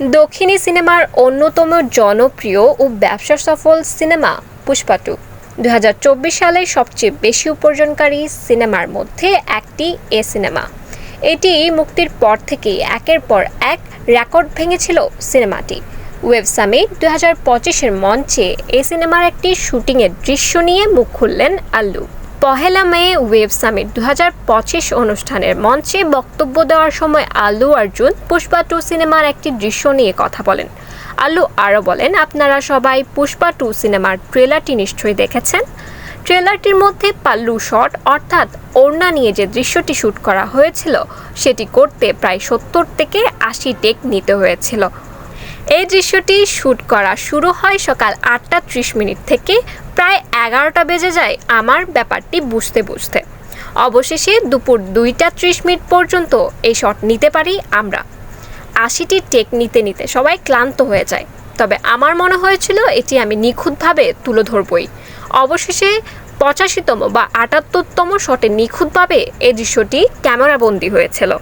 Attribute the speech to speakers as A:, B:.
A: দক্ষিণী সিনেমার অন্যতম জনপ্রিয় ও ব্যবসা সফল সিনেমা পুষ্পা টু দু সালে সবচেয়ে বেশি উপার্জনকারী সিনেমার মধ্যে একটি এ সিনেমা। এটি মুক্তির পর থেকেই একের পর এক রেকর্ড ভেঙেছিল সিনেমাটি। ওয়েব সামিট দু হাজার পঁচিশের মঞ্চে এ সিনেমার একটি শুটিংয়ের দৃশ্য নিয়ে মুখ খুললেন আল্লু। পহেলা মে ওয়েব সামিট দু হাজার পঁচিশ অনুষ্ঠানের মঞ্চে বক্তব্য দেওয়ার সময় আল্লু অর্জুন পুষ্পা টু সিনেমার একটি দৃশ্য নিয়ে কথা বলেন। আল্লু আরও বলেন, আপনারা সবাই পুষ্পা টু সিনেমার ট্রেলারটি নিশ্চয়ই দেখেছেন। ট্রেলারটির মধ্যে পাল্লু শট, অর্থাৎ ওড়না নিয়ে যে দৃশ্যটি শ্যুট করা হয়েছিল, সেটি করতে প্রায় সত্তর থেকে আশি টেক নিতে হয়েছিল। এই দৃশ্যটি শ্যুট করা শুরু হয় সকাল আটটা ত্রিশ মিনিট থেকে প্রায় এগারোটা বেজে যায় আমার ব্যাপারটি বুঝতে বুঝতে। অবশেষে দুপুর দুইটা ত্রিশ মিনিট পর্যন্ত এই শট নিতে পারি আমরা। আশিটি টেক নিতে নিতে সবাই ক্লান্ত হয়ে যায়। তবে আমার মনে হয়েছিল এটি আমি নিখুঁতভাবে তুলে ধরবই। অবশেষে পঁচাশিতম বা আটাত্তরতম শটে নিখুঁতভাবে এই দৃশ্যটি ক্যামেরাবন্দি হয়েছিল।